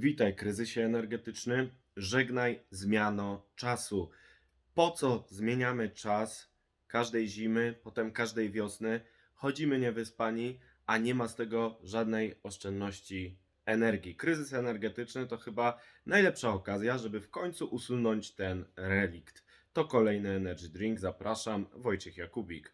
Witaj, kryzysie energetyczny. Żegnaj zmiano czasu. Po co zmieniamy czas każdej zimy, potem każdej wiosny? Chodzimy niewyspani, a nie ma z tego żadnej oszczędności energii. Kryzys energetyczny to chyba najlepsza okazja, żeby w końcu usunąć ten relikt. To kolejny Energy Drink. Zapraszam, Wojciech Jakubik.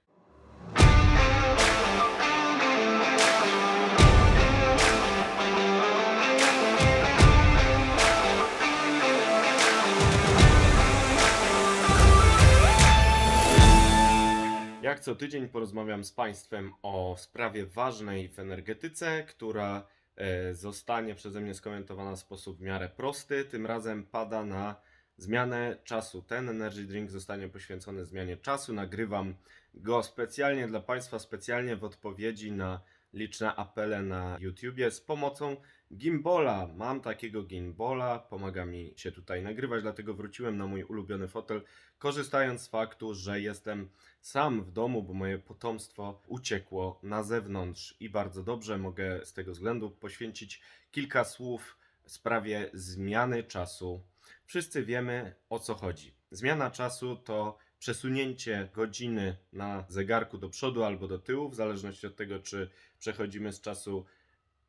Jak co tydzień porozmawiam z Państwem o sprawie ważnej w energetyce, która e, zostanie przeze mnie skomentowana w sposób w miarę prosty. Tym razem pada na zmianę czasu. Ten energy drink zostanie poświęcony zmianie czasu. Nagrywam go specjalnie dla Państwa, specjalnie w odpowiedzi na liczne apele na YouTubie z pomocą gimbala. Mam takiego gimbala, pomaga mi się tutaj nagrywać, dlatego wróciłem na mój ulubiony fotel, korzystając z faktu, że jestem sam w domu, bo moje potomstwo uciekło na zewnątrz i bardzo dobrze mogę z tego względu poświęcić kilka słów w sprawie zmiany czasu. Wszyscy wiemy o co chodzi. Zmiana czasu to przesunięcie godziny na zegarku do przodu albo do tyłu, w zależności od tego, czy przechodzimy z czasu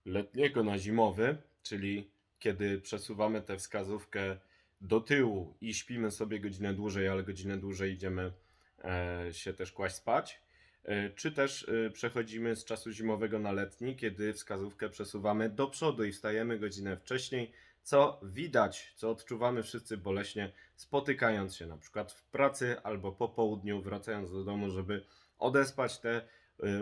letniego na zimowy, czyli kiedy przesuwamy tę wskazówkę do tyłu i śpimy sobie godzinę dłużej, ale godzinę dłużej idziemy e, się też kłaść spać. E, Czy też e, przechodzimy z czasu zimowego na letni, kiedy wskazówkę przesuwamy do przodu i wstajemy godzinę wcześniej, co widać, co odczuwamy wszyscy boleśnie, spotykając się na przykład w pracy albo po południu, wracając do domu, żeby odespać tę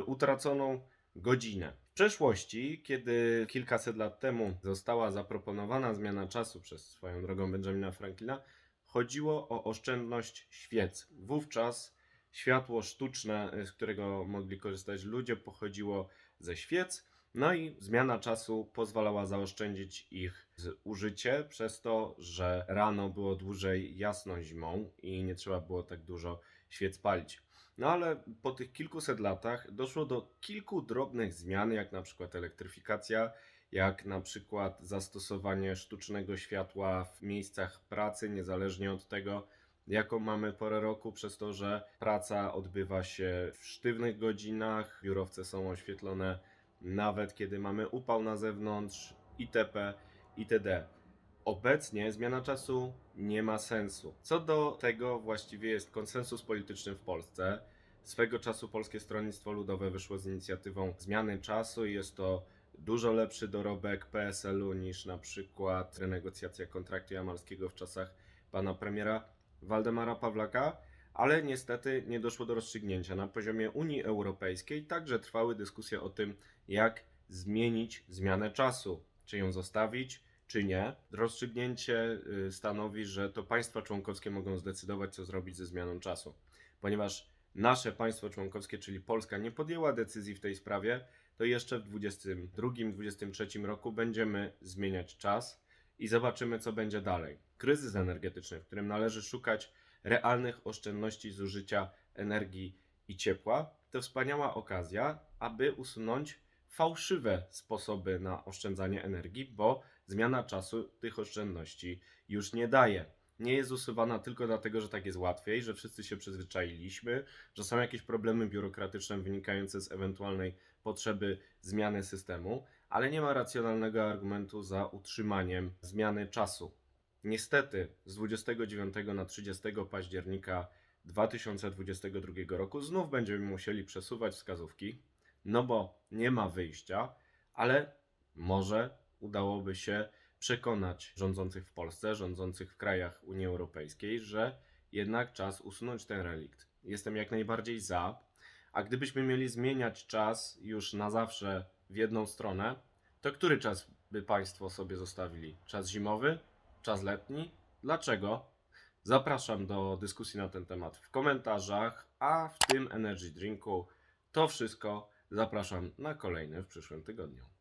utraconą godzinę. Przeszłości, kiedy kilkaset lat temu została zaproponowana zmiana czasu przez swoją drogą Benjamina Franklina, chodziło o oszczędność świec. Wówczas światło sztuczne, z którego mogli korzystać ludzie, pochodziło ze świec. No i zmiana czasu pozwalała zaoszczędzić ich użycie, przez to, że rano było dłużej jasno zimą i nie trzeba było tak dużo świec palić. No ale po tych kilkuset latach doszło do kilku drobnych zmian, jak na przykład elektryfikacja, jak na przykład zastosowanie sztucznego światła w miejscach pracy, niezależnie od tego, jaką mamy porę roku, przez to, że praca odbywa się w sztywnych godzinach, biurowce są oświetlone nawet kiedy mamy upał na zewnątrz, itp. itd. Obecnie zmiana czasu nie ma sensu. Co do tego właściwie jest konsensus polityczny w Polsce. Swego czasu Polskie Stronnictwo Ludowe wyszło z inicjatywą zmiany czasu i jest to dużo lepszy dorobek PSL-u niż na przykład renegocjacja kontraktu jamalskiego w czasach pana premiera Waldemara Pawlaka, ale niestety nie doszło do rozstrzygnięcia. Na poziomie Unii Europejskiej także trwały dyskusje o tym, jak zmienić zmianę czasu, czy ją zostawić, czy nie. Rozstrzygnięcie y, stanowi, że to państwa członkowskie mogą zdecydować, co zrobić ze zmianą czasu. Ponieważ nasze państwo członkowskie, czyli Polska, nie podjęła decyzji w tej sprawie, to jeszcze w 2022-2023 roku będziemy zmieniać czas i zobaczymy, co będzie dalej. Kryzys energetyczny, w którym należy szukać realnych oszczędności zużycia energii i ciepła, to wspaniała okazja, aby usunąć fałszywe sposoby na oszczędzanie energii, bo zmiana czasu tych oszczędności już nie daje. Nie jest usuwana tylko dlatego, że tak jest łatwiej, że wszyscy się przyzwyczailiśmy, że są jakieś problemy biurokratyczne wynikające z ewentualnej potrzeby zmiany systemu, ale nie ma racjonalnego argumentu za utrzymaniem zmiany czasu. Niestety z 29 na 30 października 2022 roku znów będziemy musieli przesuwać wskazówki, no bo nie ma wyjścia, ale może udałoby się przekonać rządzących w Polsce, rządzących w krajach Unii Europejskiej, że jednak czas usunąć ten relikt. Jestem jak najbardziej za, a gdybyśmy mieli zmieniać czas już na zawsze w jedną stronę, to który czas by Państwo sobie zostawili? Czas zimowy? Czas letni? Dlaczego? Zapraszam do dyskusji na ten temat w komentarzach, a w tym energy drinku to wszystko zapraszam na kolejny w przyszłym tygodniu.